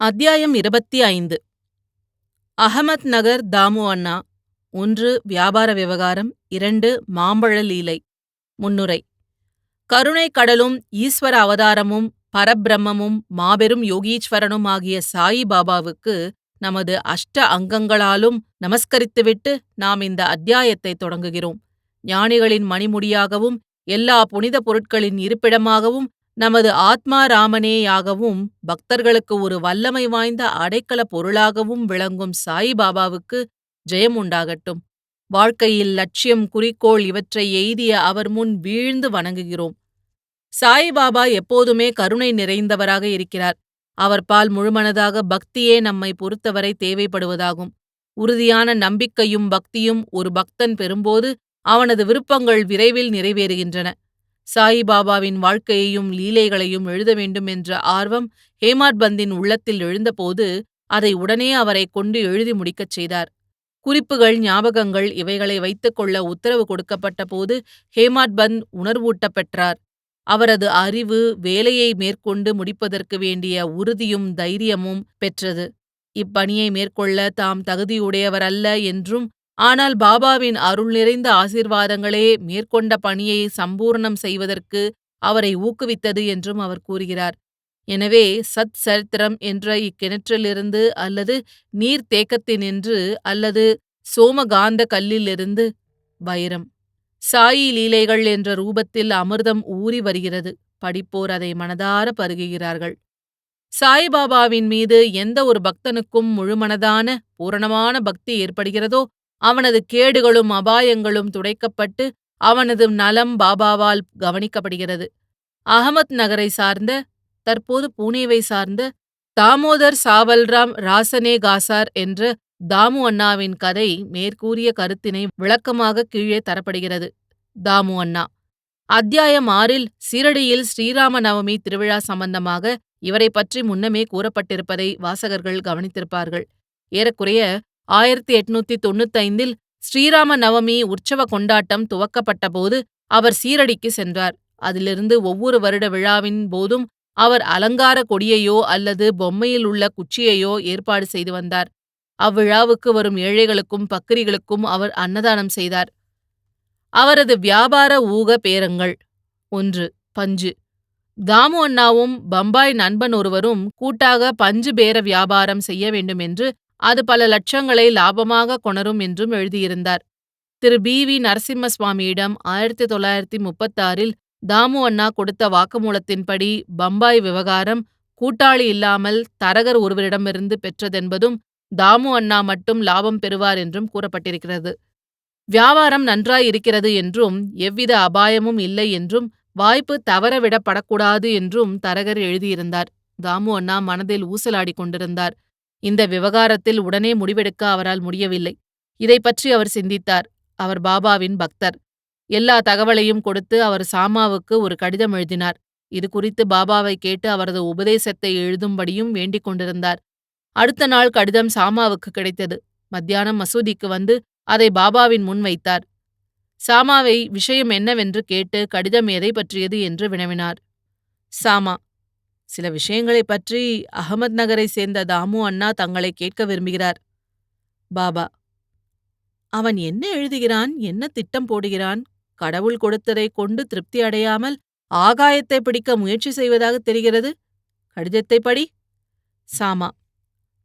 அத்தியாயம் இருபத்தி ஐந்து. அகமத் நகர் தாமு அண்ணா. ஒன்று வியாபார விவகாரம். இரண்டு மாம்பழ லீலை. முன்னுரை. கருணை கடலும் ஈஸ்வர அவதாரமும் பரபிரம்மமும் மாபெரும் யோகீஸ்வரனும் ஆகிய சாயி பாபாவுக்கு நமது அஷ்ட அங்கங்களாலும் நமஸ்கரித்துவிட்டு நாம் இந்த அத்தியாயத்தை தொடங்குகிறோம். ஞானிகளின் மணிமுடியாகவும் எல்லா புனித பொருட்களின் இருப்பிடமாகவும் நமது ஆத்மா ராமனேயாகவும் பக்தர்களுக்கு ஒரு வல்லமை வாய்ந்த அடைக்கல பொருளாகவும் விளங்கும் சாயிபாபாவுக்கு ஜெயம் உண்டாகட்டும். வாழ்க்கையில் லட்சியம் குறிக்கோள் இவற்றை எய்திய அவர் முன் வீழ்ந்து வணங்குகிறோம். சாயிபாபா எப்போதுமே கருணை நிறைந்தவராக இருக்கிறார். அவர் பால் முழுமனதாக பக்தியே நம்மை பொறுத்தவரை தேவைப்படுவதாகும். உறுதியான நம்பிக்கையும் பக்தியும் ஒரு பக்தன் பெறும்போது அவனது விருப்பங்கள் விரைவில் நிறைவேறுகின்றன. சாயிபாபாவின் வாழ்க்கையையும் லீலைகளையும் எழுத வேண்டும் என்ற ஆர்வம் ஹேமாட் பந்தின் உள்ளத்தில் எழுந்தபோது அதை உடனே அவரை கொண்டு எழுதி முடிக்கச் செய்தார். குறிப்புகள் ஞாபகங்கள் இவைகளை வைத்துக்கொள்ள உத்தரவு கொடுக்கப்பட்ட போது ஹேமாட் பந்த் உணர்வூட்டப் பெற்றார். அவரது அறிவு வேலையை மேற்கொண்டு முடிப்பதற்கு வேண்டிய உறுதியும் தைரியமும் பெற்றது. இப்பணியை மேற்கொள்ள தாம் தகுதியுடையவரல்ல என்றும் ஆனால் பாபாவின் அருள் நிறைந்த ஆசீர்வாதங்களே மேற்கொண்ட பணியை சம்பூர்ணம் செய்வதற்கு அவரை ஊக்குவித்தது என்றும் அவர் கூறுகிறார். எனவே சத் சரித்திரம் என்ற இக்கிணற்றிலிருந்து அல்லது நீர்த்தேக்கத்தினின்று அல்லது சோமகாந்த கல்லிலிருந்து வைரம். சாயி லீலைகள் என்ற ரூபத்தில் அமிர்தம் ஊறி வருகிறது. படிப்போர் அதை மனதார பருகுகிறார்கள். சாய்பாபாவின் மீது எந்த ஒரு பக்தனுக்கும் முழுமனதான பூரணமான பக்தி ஏற்படுகிறதோ அவனது கேடுகளும் அபாயங்களும் துடைக்கப்பட்டு அவனது நலம் பாபாவால் கவனிக்கப்படுகிறது. அகமத் நகரை சார்ந்த தற்போது பூனேவை சார்ந்த தாமோதர் சாவல்ராம் ராசனே காசார் என்ற தாமு அண்ணாவின் கதை மேற்கூறிய கருத்தினை விளக்கமாக கீழே தரப்படுகிறது. தாமு அண்ணா. அத்தியாயம் ஆறில் சீரடியில் ஸ்ரீராம நவமி திருவிழா சம்பந்தமாக இவரை பற்றி முன்னமே கூறப்பட்டிருப்பதை வாசகர்கள் கவனித்திருப்பார்கள். ஏறக்குறைய ஆயிரத்தி எட்நூத்தி தொண்ணூத்தைந்தில் ஸ்ரீராம நவமி உற்சவ கொண்டாட்டம் துவக்கப்பட்டபோது அவர் சீரடிக்கு சென்றார். அதிலிருந்து ஒவ்வொரு வருட விழாவின் போதும் அவர் அலங்கார கொடியையோ அல்லது பொம்மையில் உள்ள குச்சியையோ ஏற்பாடு செய்து வந்தார். அவ்விழாவுக்கு வரும் ஏழைகளுக்கும் பக்கிரிகளுக்கும் அவர் அன்னதானம் செய்தார். அவரது வியாபார ஊக பேரங்கள் ஒன்று பஞ்சு. தாமு அண்ணாவும் பம்பாய் நண்பன் ஒருவரும் கூட்டாக பஞ்சு பேர வியாபாரம் செய்ய வேண்டுமென்று அது பல லட்சங்களை லாபமாக கொணரும் என்றும் எழுதியிருந்தார். திரு. பி. வி. நரசிம்மசுவாமியிடம் ஆயிரத்தி தொள்ளாயிரத்தி முப்பத்தாறில் தாமு அண்ணா கொடுத்த வாக்குமூலத்தின்படி பம்பாய் விவகாரம் கூட்டாளி இல்லாமல் தரகர் ஒருவரிடமிருந்து பெற்றதென்பதும் தாமு அண்ணா மட்டும் லாபம் பெறுவார் என்றும் கூறப்பட்டிருக்கிறது. வியாபாரம் நன்றாயிருக்கிறது என்றும் எவ்வித அபாயமும் இல்லை என்றும் வாய்ப்பு தவறவிடப்படக்கூடாது என்றும் தரகர் எழுதியிருந்தார். தாமு அண்ணா மனதில் ஊசலாடிக் கொண்டிருந்தார். இந்த விவகாரத்தில் உடனே முடிவெடுக்க அவரால் முடியவில்லை. இதை பற்றி அவர் சிந்தித்தார். அவர் பாபாவின் பக்தர். எல்லா தகவலையும் கொடுத்து அவர் சாமாவுக்கு ஒரு கடிதம் எழுதினார். இது குறித்து பாபாவை கேட்டு அவரது உபதேசத்தை எழுதும்படியும் வேண்டிக் கொண்டிருந்தார். அடுத்த நாள் கடிதம் சாமாவுக்கு கிடைத்தது. மத்தியானம் மசூதிக்கு வந்து அதை பாபாவின் முன் வைத்தார். சாமாவை விஷயம் என்னவென்று கேட்டு கடிதம் எதை பற்றியது என்று வினவினார். சாமா சில விஷயங்களைப் பற்றி அகமத் நகரை சேர்ந்த தாமு அண்ணா தங்களை கேட்க விரும்புகிறார். பாபா அவன் என்ன எழுதுகிறான்? என்ன திட்டம் போடுகிறான்? கடவுள் கொடுத்ததை கொண்டு திருப்தி அடையாமல் ஆகாயத்தை பிடிக்க முயற்சி செய்வதாக தெரிகிறது. கடிதத்தை படி. சாமா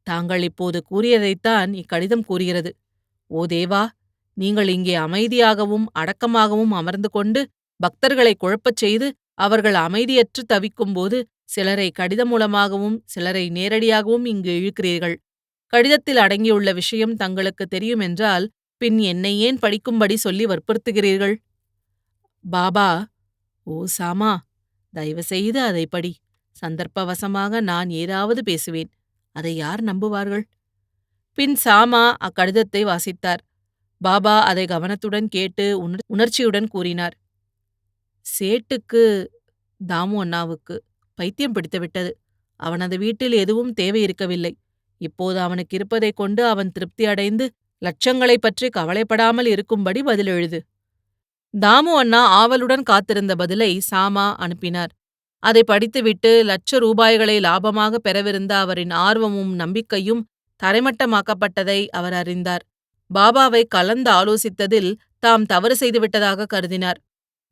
தாங்கள் இப்போது கூறியதைத்தான் இக்கடிதம் கூறுகிறது. ஓ தேவா நீங்கள் இங்கே அமைதியாகவும் அடக்கமாகவும் அமர்ந்து கொண்டு பக்தர்களை குழப்பச் செய்து அவர்கள் அமைதியற்று தவிக்கும்போது சிலரை கடிதம் மூலமாகவும் சிலரை நேரடியாகவும் இங்கு இழுக்கிறீர்கள். கடிதத்தில் அடங்கியுள்ள விஷயம் தங்களுக்கு தெரியுமென்றால் பின் என்னை ஏன் படிக்கும்படி சொல்லி வற்புறுத்துகிறீர்கள்? பாபா ஓ சாமா தயவு செய்து அதை படி. சந்தர்ப்பவசமாக நான் ஏதாவது பேசுவேன். அதை யார் நம்புவார்கள்? பின் சாமா அக்கடிதத்தை வாசித்தார். பாபா அதை கவனத்துடன் கேட்டு உணர்ச்சியுடன் கூறினார். சேட்டுக்கு தாமு அண்ணாவுக்கு. பைத்தியம் பிடித்துவிட்டது அவனது வீட்டில் எதுவும் தேவை இருக்கவில்லை. இப்போது அவனுக்கு இருப்பதைக் கொண்டு அவன் திருப்தி அடைந்து லட்சங்களைப் பற்றி கவலைப்படாமல் இருக்கும்படி பதில் எழுது. தாமு அண்ணா ஆவலுடன் காத்திருந்த பதிலை சாமா அனுப்பினார். அதை படித்துவிட்டு லட்ச ரூபாய்களை லாபமாக பெறவிருந்த அவரின் ஆர்வமும் நம்பிக்கையும் தரைமட்டமாக்கப்பட்டதை அவர் அறிந்தார். பாபாவை கலந்து ஆலோசித்ததில் தாம் தவறு செய்துவிட்டதாக கருதினார்.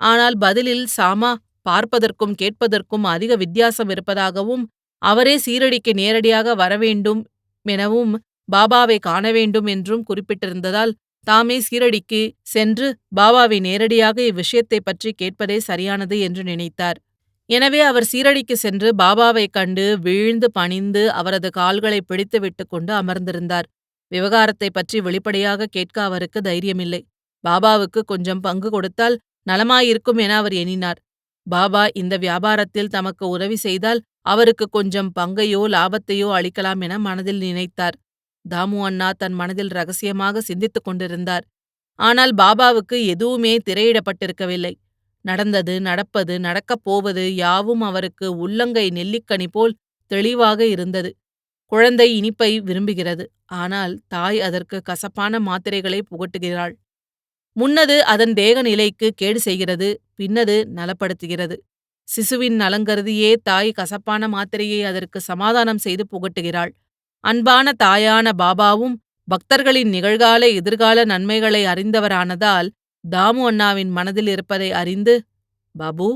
ஆனால் பதிலில் சாமா பார்ப்பதற்கும் கேட்பதற்கும் அதிக வித்தியாசம் இருப்பதாகவும் அவரே சீரடிக்கு நேரடியாக வரவேண்டும் எனவும் பாபாவை காண வேண்டும் என்றும் குறிப்பிட்டிருந்ததால் தாமே சீரடிக்கு சென்று பாபாவை நேரடியாக இவ்விஷயத்தைப் பற்றி கேட்பதே சரியானது என்று நினைத்தார். எனவே அவர் சீரடிக்கு சென்று பாபாவைக் கண்டு வீழ்ந்து பணிந்து அவரது கால்களை பிடித்து கொண்டு அமர்ந்திருந்தார். விவகாரத்தைப் பற்றி வெளிப்படையாக கேட்க அவருக்கு தைரியமில்லை. பாபாவுக்கு கொஞ்சம் பங்கு கொடுத்தால் நலமாயிருக்கும் என அவர் எண்ணினார். பாபா இந்த வியாபாரத்தில் தமக்கு உதவி செய்தால் அவருக்கு கொஞ்சம் பங்கையோ லாபத்தையோ அளிக்கலாம் என மனதில் நினைத்தார். தாமு அண்ணா தன் மனதில் ரகசியமாக சிந்தித்துக் கொண்டிருந்தார். ஆனால் பாபாவுக்கு எதுவுமே திரையிடப்பட்டிருக்கவில்லை. நடந்தது நடப்பது நடக்கப் போவது யாவும் அவருக்கு உள்ளங்கை நெல்லிக்கனி போல் தெளிவாக இருந்தது. குழந்தை இனிப்பை விரும்புகிறது. ஆனால் தாய் அதற்கு கசப்பான மாத்திரைகளை புகட்டுகிறாள். முன்னது அதன் தேக நிலைக்கு கேடு செய்கிறது பின்னது நலப்படுத்துகிறது. சிசுவின் நலங்கருதியே தாய் கசப்பான மாத்திரையை அதற்கு சமாதானம் செய்து புகட்டுகிறாள். அன்பான தாயான பாபாவும் பக்தர்களின் நிகழ்கால எதிர்கால நன்மைகளை அறிந்தவரானதால் தாமு அண்ணாவின் மனதில் இருப்பதை அறிந்து பாபு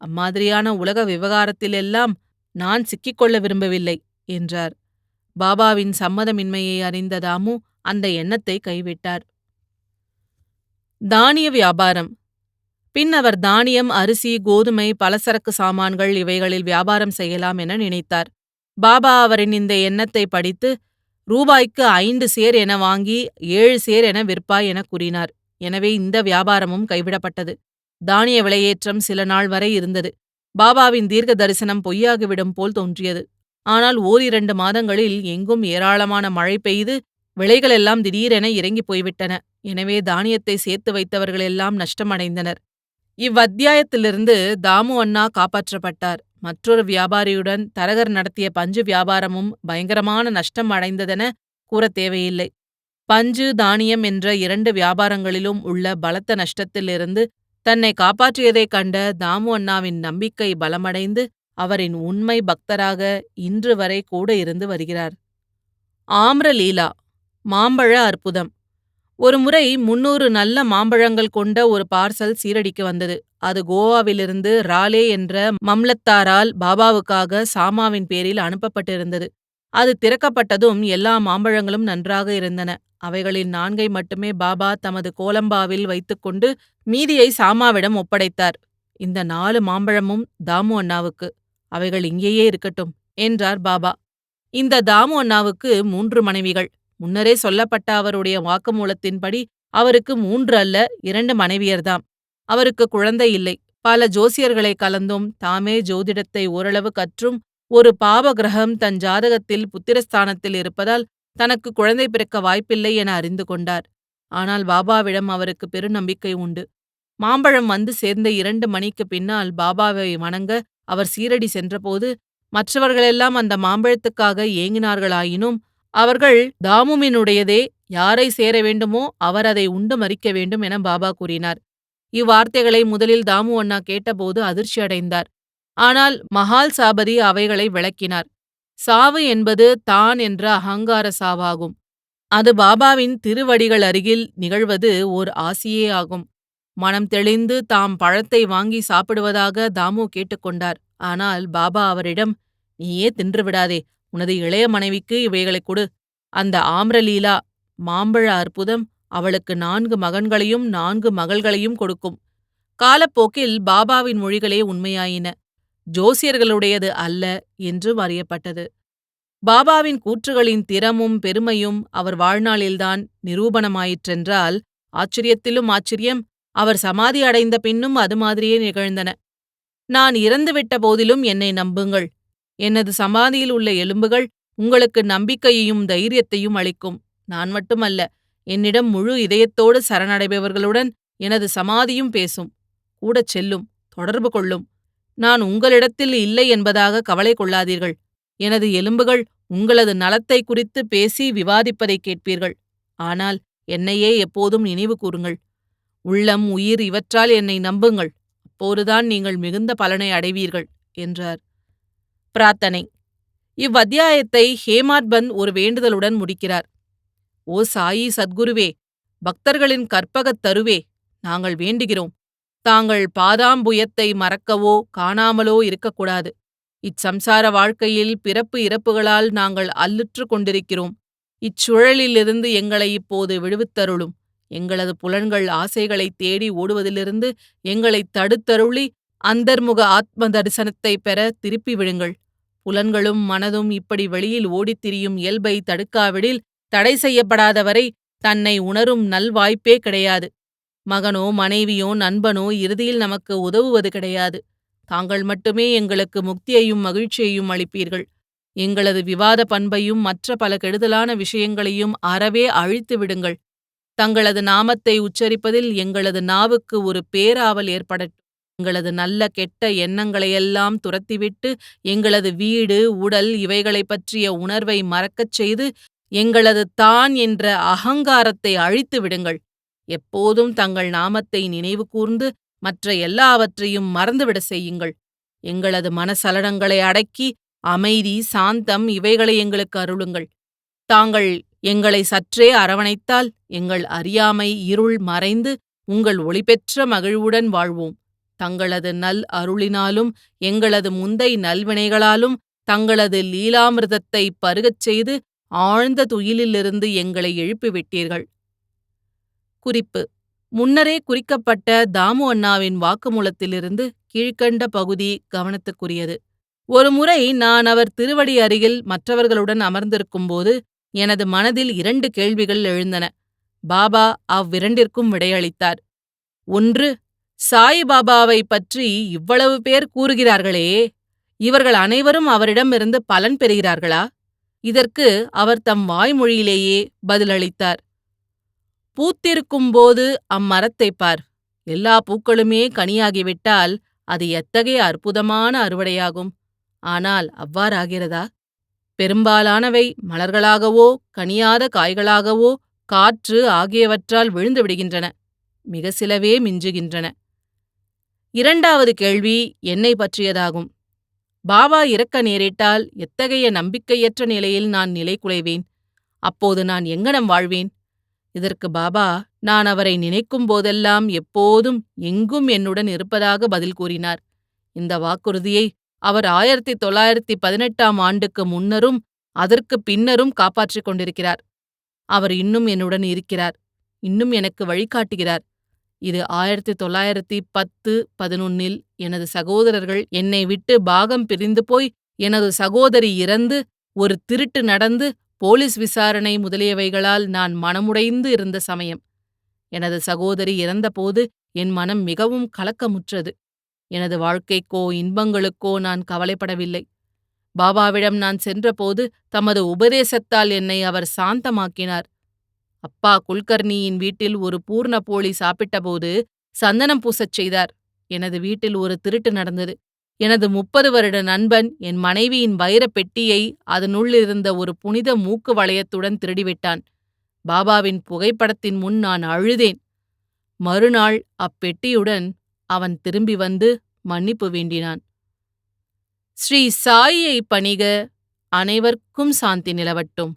அம்மாதிரியான உலக விவகாரத்திலெல்லாம் நான் சிக்கிக்கொள்ள விரும்பவில்லை என்றார். பாபாவின் சம்மதமின்மையை அறிந்த தாமு அந்த எண்ணத்தை கைவிட்டார். தானிய வியாபாரம். பின் அவர் தானியம் அரிசி கோதுமை பலசரக்கு சாமான்கள் இவைகளில் வியாபாரம் செய்யலாம் என நினைத்தார். பாபா அவரின் இந்த எண்ணத்தை படித்து ரூபாய்க்கு ஐந்து சேர் என வாங்கி ஏழு சேர் என விற்பாய் என கூறினார். எனவே இந்த வியாபாரமும் கைவிடப்பட்டது. தானிய விலையேற்றம் சில நாள் வரை இருந்தது. பாபாவின் தீர்க்க தரிசனம் பொய்யாகிவிடும் போல் தோன்றியது. ஆனால் ஓரிரண்டு மாதங்களில் எங்கும் ஏராளமான மழை பெய்து விலைகளெல்லாம் திடீரென இறங்கி போய்விட்டன. எனவே தானியத்தை சேர்த்து வைத்தவர்களெல்லாம் நஷ்டமடைந்தனர். இவ்வத்தியாயத்திலிருந்து தாமு அண்ணா காப்பாற்றப்பட்டார். மற்றொரு வியாபாரியுடன் தரகர் நடத்திய பஞ்சு வியாபாரமும் பயங்கரமான நஷ்டம் அடைந்ததென கூறத் தேவையில்லை. பஞ்சு தானியம் என்ற இரண்டு வியாபாரங்களிலும் உள்ள பலத்த நஷ்டத்திலிருந்து தன்னை காப்பாற்றியதைக் கண்ட தாமு அண்ணாவின் நம்பிக்கை பலமடைந்து அவரின் உண்மை பக்தராக இன்று வரை கூட இருந்து வருகிறார். ஆம்ரலீலா மாம்பழ அற்புதம். ஒருமுறை முன்னூறு நல்ல மாம்பழங்கள் கொண்ட ஒரு பார்சல் சீரடிக்கு வந்தது. அது கோவாவிலிருந்து ராலே என்ற மம்லத்தாரால் பாபாவுக்காக சாமாவின் பேரில் அனுப்பப்பட்டிருந்தது. அது திறக்கப்பட்டதும் எல்லா மாம்பழங்களும் நன்றாக இருந்தன. அவைகளில் நான்கை மட்டுமே பாபா தமது கோலம்பாவில் வைத்துக்கொண்டு மீதியை சாமாவிடம் ஒப்படைத்தார். இந்த நாலு மாம்பழமும் தாமு அண்ணாவுக்கு. அவைகள் இங்கேயே இருக்கட்டும் என்றார் பாபா. இந்த தாமு அண்ணாவுக்கு மூன்று மனைவிகள். முன்னரே சொல்லப்பட்ட அவருடைய வாக்குமூலத்தின்படி அவருக்கு மூன்று அல்ல இரண்டு மனைவியர்தாம். அவருக்கு குழந்தை இல்லை. பல ஜோசியர்களை கலந்தும் தாமே ஜோதிடத்தை ஓரளவு கற்றும் ஒரு பாவ கிரகம் தன் ஜாதகத்தில் புத்திரஸ்தானத்தில் இருப்பதால் தனக்கு குழந்தை பிறக்க வாய்ப்பில்லை என அறிந்து கொண்டார். ஆனால் பாபாவிடம் அவருக்கு பெருநம்பிக்கை உண்டு. மாம்பழம் வந்து சேர்ந்த இரண்டு மணிக்கு பின்னால் பாபாவை வணங்க அவர் சீரடி சென்றபோது மற்றவர்களெல்லாம் அந்த மாம்பழத்துக்காக ஏங்கினார்களாயினும் அவர்கள் தாமுமினுடையதே யாரை சேர வேண்டுமோ அவர் அதை உண்டு மறிக்க வேண்டும் என பாபா கூறினார். இவ்வார்த்தைகளை முதலில் தாமு அண்ணா கேட்டபோது அதிர்ச்சியடைந்தார் ஆனால் மகால் சாபதி அவைகளை விளக்கினார். சாவு என்பது தான் என்ற அகங்கார சாவாகும். அது பாபாவின் திருவடிகள் அருகில் நிகழ்வது ஓர் ஆசியே ஆகும். மனம் தெளிந்து தாம் பழத்தை வாங்கி சாப்பிடுவதாக தாமு கேட்டுக்கொண்டார். ஆனால் பாபா அவரிடம் நீயே தின்றுவிடாதே உனது இளைய மனைவிக்கு இவைகளைக் கொடு. அந்த ஆம்ரலீலா மாம்பழ அற்புதம் அவளுக்கு நான்கு மகன்களையும் நான்கு மகள்களையும் கொடுக்கும். காலப்போக்கில் பாபாவின் மொழிகளே உண்மையாயின. ஜோசியர்களுடையது அல்ல என்றும் அறியப்பட்டது. பாபாவின் கூற்றுகளின் திறமும் பெருமையும் அவர் வாழ்நாளில்தான் நிரூபணமாயிற்றென்றால் ஆச்சரியத்திலும் ஆச்சரியம் அவர் சமாதி அடைந்த பின்னும் அது மாதிரியே நிகழ்ந்தன. நான் இறந்துவிட்ட போதிலும் என்னை நம்புங்கள். எனது சமாதியில் உள்ள எலும்புகள் உங்களுக்கு நம்பிக்கையையும் தைரியத்தையும் அளிக்கும். நான் மட்டுமல்ல என்னிடம் முழு இதயத்தோடு சரணடைபவர்களுடன் எனது சமாதியும் பேசும். கூடச் செல்லும் தொடர்பு கொள்ளும். நான் உங்களிடத்தில் இல்லை என்பதாக கவலை கொள்ளாதீர்கள். எனது எலும்புகள் உங்களது நலத்தை குறித்து பேசி விவாதிப்பதை கேட்பீர்கள். ஆனால் என்னையே எப்போதும் நினைவு கூறுங்கள். உள்ளம் உயிர் இவற்றால் என்னை நம்புங்கள். அப்போதுதான் நீங்கள் மிகுந்த பலனை அடைவீர்கள் என்றார். பிரார்த்தனை. இவ்வத்தியாயத்தை ஹேமாட்பந்த் ஒரு வேண்டுதலுடன் முடிக்கிறார். ஓ சாயி சத்குருவே பக்தர்களின் கற்பகத் தருவே நாங்கள் வேண்டுகிறோம். தாங்கள் பாதாம்புயத்தை மறக்கவோ காணாமலோ இருக்கக்கூடாது. இச்சம்சார வாழ்க்கையில் பிறப்பு இறப்புகளால் நாங்கள் அல்லுற்று கொண்டிருக்கிறோம். இச்சுழலிலிருந்து எங்களை இப்போது விடுவித்தருளும். எங்களது புலன்கள் ஆசைகளைத் தேடி ஓடுவதிலிருந்து எங்களை தடுத்தருளி அந்தர்முக ஆத்ம தரிசனத்தை பெற திருப்பி விடுங்கள் புலன்களும் மனதும் இப்படி வெளியில் ஓடித் திரியும் இயல்பை தடுக்காவிடில் தடை செய்யப்படாதவரை தன்னை உணரும் நல்வாய்ப்பே கிடையாது. மகனோ மனைவியோ நண்பனோ இறுதியில் நமக்கு உதவுவது கிடையாது. தாங்கள் மட்டுமே எங்களுக்கு முக்தியையும் மகிழ்ச்சியையும் அளிப்பீர்கள். எங்களது விவாத பண்பையும் மற்ற பல கெடுதலான விஷயங்களையும் அறவே அழித்து விடுங்கள். தங்களது நாமத்தை உச்சரிப்பதில் எங்களது நாவுக்கு ஒரு பேராவல் ஏற்படட்டும். எங்களது நல்ல கெட்ட எண்ணங்களையெல்லாம் துரத்திவிட்டு எங்களது வீடு உடல் இவைகளைப் பற்றிய உணர்வை மறக்கச் செய்து எங்களது தான் என்ற அகங்காரத்தை அழித்து விடுங்கள். எப்போதும் தங்கள் நாமத்தை நினைவு கூர்ந்து மற்ற எல்லாவற்றையும் மறந்துவிட செய்யுங்கள். எங்களது மனசலனங்களை அடக்கி அமைதி சாந்தம் இவைகளை எங்களுக்கு அருளுங்கள். தாங்கள் எங்களை சற்றே அரவணைத்தால் எங்கள் அறியாமை இருள் மறைந்து உங்கள் ஒளிபெற்ற மகிழ்வுடன் வாழ்வோம். தங்களது நல் அருளினாலும் எங்களது முந்தை நல்வினைகளாலும் தங்களது லீலாமிர்தத்தை பருகச் செய்து ஆழ்ந்த துயிலிலிருந்து எங்களை எழுப்பிவிட்டீர்கள். குறிப்பு. முன்னரே குறிக்கப்பட்ட தாமு அண்ணாவின் வாக்குமூலத்திலிருந்து கீழ்க்கண்ட பகுதி கவனத்துக்குரியது. ஒருமுறை நான் அவர் திருவடி அருகில் மற்றவர்களுடன் அமர்ந்திருக்கும்போது எனது மனதில் இரண்டு கேள்விகள் எழுந்தன. பாபா அவ்விரண்டிற்கும் விடையளித்தார். ஒன்று சாயிபாபாவை பற்றி இவ்வளவு பேர் கூறுகிறார்களே இவர்கள் அனைவரும் அவரிடமிருந்து பலன் பெறுகிறார்களா? இதற்கு அவர் தம் வாய்மொழியிலேயே பதிலளித்தார். பூத்திருக்கும்போது அம்மரத்தைப் பார் எல்லா பூக்களுமே கனியாகிவிட்டால் அது எத்தகைய அற்புதமான அறுவடையாகும்? ஆனால் அவ்வாறாகிறதா? பெரும்பாலானவை மலர்களாகவோ கனியாத காய்களாகவோ காற்று ஆகியவற்றால் விழுந்து விடுகின்றன மிக சிலவே மிஞ்சுகின்றன. இரண்டாவது கேள்வி என்னை பற்றியதாகும். பாபா இறக்க நேரிட்டால் எத்தகைய நம்பிக்கையற்ற நிலையில் நான் நிலை குலைவேன்? அப்போது நான் எங்கனம் வாழ்வேன்? இதற்கு பாபா நான் அவரை நினைக்கும் போதெல்லாம் எப்போதும் எங்கும் என்னுடன் இருப்பதாக பதில் கூறினார். இந்த வாக்குறுதியை அவர் ஆயிரத்தி தொள்ளாயிரத்தி பதினெட்டாம் ஆண்டுக்கு முன்னரும் அதற்கு பின்னரும் காப்பாற்றிக் கொண்டிருக்கிறார். அவர் இன்னும் என்னுடன் இருக்கிறார். இன்னும் எனக்கு வழிகாட்டுகிறார். இது ஆயிரத்தி தொள்ளாயிரத்தி பத்து பதினொன்னில் எனது சகோதரர்கள் என்னை விட்டு பாகம் பிரிந்து போய் எனது சகோதரி இறந்து ஒரு திருட்டு நடந்து போலீஸ் விசாரணை முதலியவைகளால் நான் மனமுடைந்து இருந்த சமயம். எனது சகோதரி இறந்தபோது என் மனம் மிகவும் கலக்கமுற்றது. எனது வாழ்க்கைக்கோ இன்பங்களுக்கோ நான் கவலைப்படவில்லை. பாபாவிடம் நான் சென்றபோது தமது உபதேசத்தால் என்னை அவர் சாந்தமாக்கினார். அப்பா குல்கர்ணியின் வீட்டில் ஒரு பூர்ண போலி சாப்பிட்டபோது சந்தனம் பூசச் செய்தார். எனது வீட்டில் ஒரு திருட்டு நடந்தது. எனது முப்பது வருட நண்பன் என் மனைவியின் வைரப் பெட்டியை அதனுள்ளிருந்த ஒரு புனித மூக்கு வளையத்துடன் திருடிவிட்டான். பாபாவின் புகைப்படத்தின் முன் நான் அழுதேன். மறுநாள் அப்பெட்டியுடன் அவன் திரும்பி வந்து மன்னிப்பு வேண்டினான். ஸ்ரீ சாயியை பணிக. அனைவருக்கும் சாந்தி நிலவட்டும்.